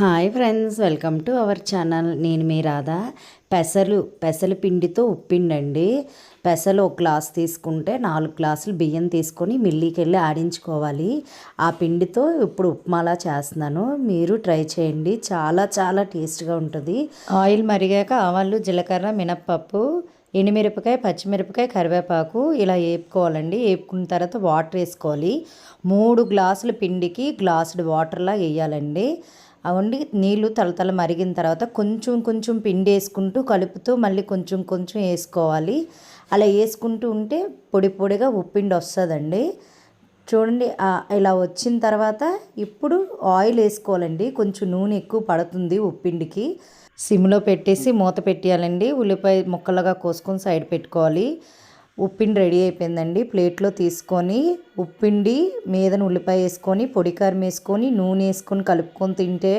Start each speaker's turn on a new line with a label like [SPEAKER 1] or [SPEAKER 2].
[SPEAKER 1] Hi friends welcome to our channel. నేను మీ రాధా. పెసలు పెసలు పిండితో ఉప్పిండండి. పెసలు ఒక గ్లాస్ తీసుకుంటే నాలుగు గ్లాసులు బియ్యం తీసుకొని మిల్లీకి వెళ్ళి ఆడించుకోవాలి. ఆ పిండితో ఇప్పుడు ఉప్మాలా చేస్తున్నాను. మీరు ట్రై చేయండి. చాలా చాలా టేస్ట్గా ఉంటుంది. ఆయిల్ మరిగాక ఆవాలు జీలకర్ర మినప్పప్పు ఎండుమిరపకాయ పచ్చిమిరపకాయ కరివేపాకు ఇలా వేపుకోవాలండి వేపుకున్న తర్వాత వాటర్ వేసుకోవాలి. మూడు గ్లాసుల పిండికి గ్లాసుడు వాటర్లా వేయాలండి. వండి నీళ్ళు తలతల మరిగిన తర్వాత కొంచెం కొంచెం పిండి వేసుకుంటూ కలుపుతూ మళ్ళీ కొంచెం కొంచెం వేసుకోవాలి. అలా వేసుకుంటూ ఉంటే పొడి పొడిగా ఉప్పిండి వస్తుందండి. చూడండి ఇలా వచ్చిన తర్వాత ఇప్పుడు ఆయిల్ వేసుకోవాలండి. కొంచెం నూనె ఎక్కువ పడుతుంది ఉప్పిండికి. సిమ్లో పెట్టేసి మూత పెట్టేయాలండి. ఉల్లిపాయ ముక్కలుగా కోసుకొని సైడ్ పెట్టుకోవాలి. ఉప్పిండి రెడీ అయిపోయిందండి. ప్లేట్లో తీసుకొని ఉప్పిండి మీదన ఉల్లిపాయ వేసుకొని పొడి కారం వేసుకొని నూనె వేసుకొని కలుపుకొని తింటే